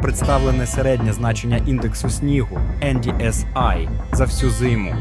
представлене середнє значення індексу снігу NDSI за всю зиму.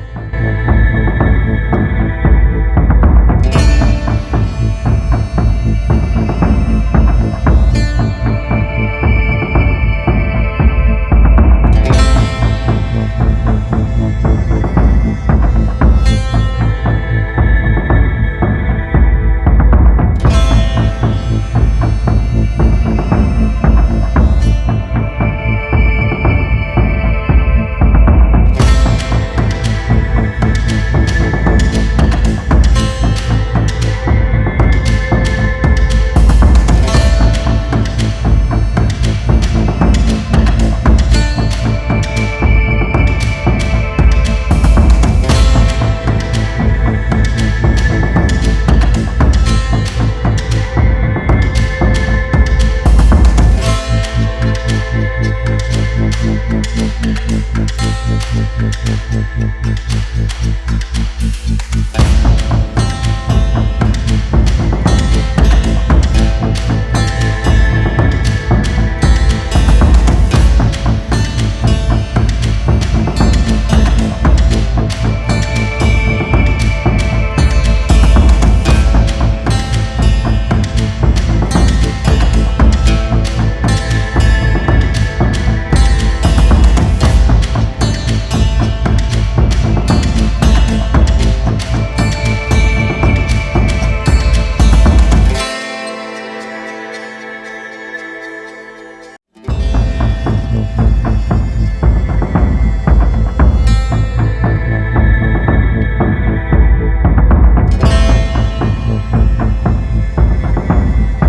Mm-hmm.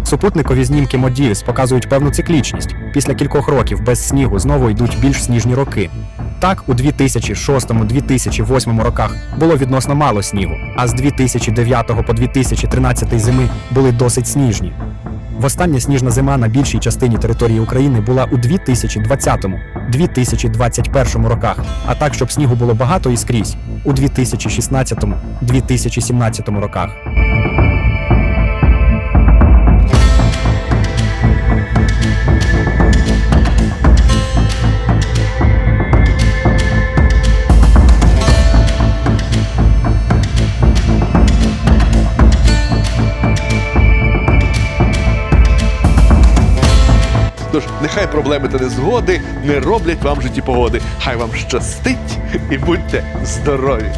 Супутникові знімки Модіс показують певну циклічність. Після кількох років без снігу знову йдуть більш сніжні роки. Так, у 2006-2008 роках було відносно мало снігу, а з 2009 по 2013 зими були досить сніжні. Востання сніжна зима на більшій частині території України була у 2020-2021 роках, а так, щоб снігу було багато і скрізь у 2016-2017 роках. Тож нехай проблеми та незгоди не роблять вам житті погоди. Хай вам щастить і будьте здорові!